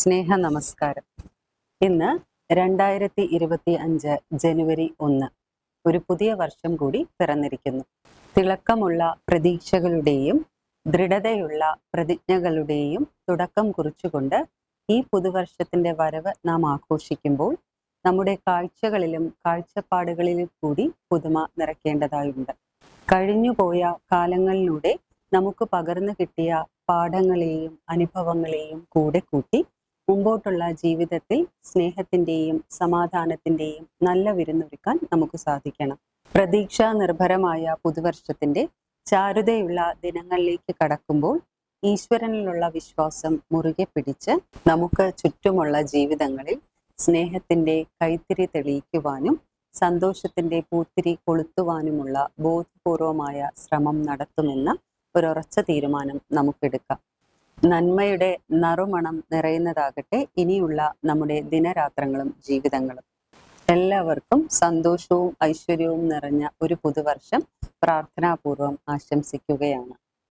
സ്നേഹ നമസ്കാരം. ഇന്ന് രണ്ടായിരത്തി ഇരുപത്തി അഞ്ച് ജനുവരി ഒന്ന് ഒരു പുതിയ വർഷം കൂടി പിറന്നിരിക്കുന്നു. തിളക്കമുള്ള പ്രതീക്ഷകളുടെയും ദൃഢതയുള്ള പ്രതിജ്ഞകളുടെയും തുടക്കം കുറിച്ചുകൊണ്ട് ഈ പുതുവർഷത്തിന്റെ വരവ് നാം ആഘോഷിക്കുമ്പോൾ നമ്മുടെ കാഴ്ചകളിലും കാഴ്ചപ്പാടുകളിലും കൂടി പുതുമ നിറയ്ക്കേണ്ടതായുണ്ട്. കഴിഞ്ഞുപോയ കാലങ്ങളിലൂടെ നമുക്ക് പകർന്നു കിട്ടിയ പാഠങ്ങളെയും അനുഭവങ്ങളെയും കൂടെ കൂട്ടി മുമ്പോട്ടുള്ള ജീവിതത്തിൽ സ്നേഹത്തിന്റെയും സമാധാനത്തിന്റെയും നല്ല വിരുന്നൊരുക്കാൻ നമുക്ക് സാധിക്കണം. പ്രതീക്ഷാ നിർഭരമായ പുതുവർഷത്തിന്റെ ചാരുതയുള്ള ദിനങ്ങളിലേക്ക് കടക്കുമ്പോൾ ഈശ്വരനിലുള്ള വിശ്വാസം മുറുകെ പിടിച്ച് നമുക്ക് ചുറ്റുമുള്ള ജീവിതങ്ങളിൽ സ്നേഹത്തിന്റെ കൈത്തിരി തെളിയിക്കുവാനും സന്തോഷത്തിന്റെ പൂത്തിരി കൊളുത്തുവാനുമുള്ള ബോധപൂർവമായ ശ്രമം നടത്തുമെന്ന ഒരൊറച്ച തീരുമാനം നമുക്കെടുക്കാം. നന്മയുടെ നറുമണം നിറയുന്നതാകട്ടെ ഇനിയുള്ള നമ്മുടെ ദിനരാത്രങ്ങളും ജീവിതങ്ങളും. എല്ലാവർക്കും സന്തോഷവും ഐശ്വര്യവും നിറഞ്ഞ ഒരു പുതുവർഷം പ്രാർത്ഥനാപൂർവം ആശംസിക്കുകയാണ്.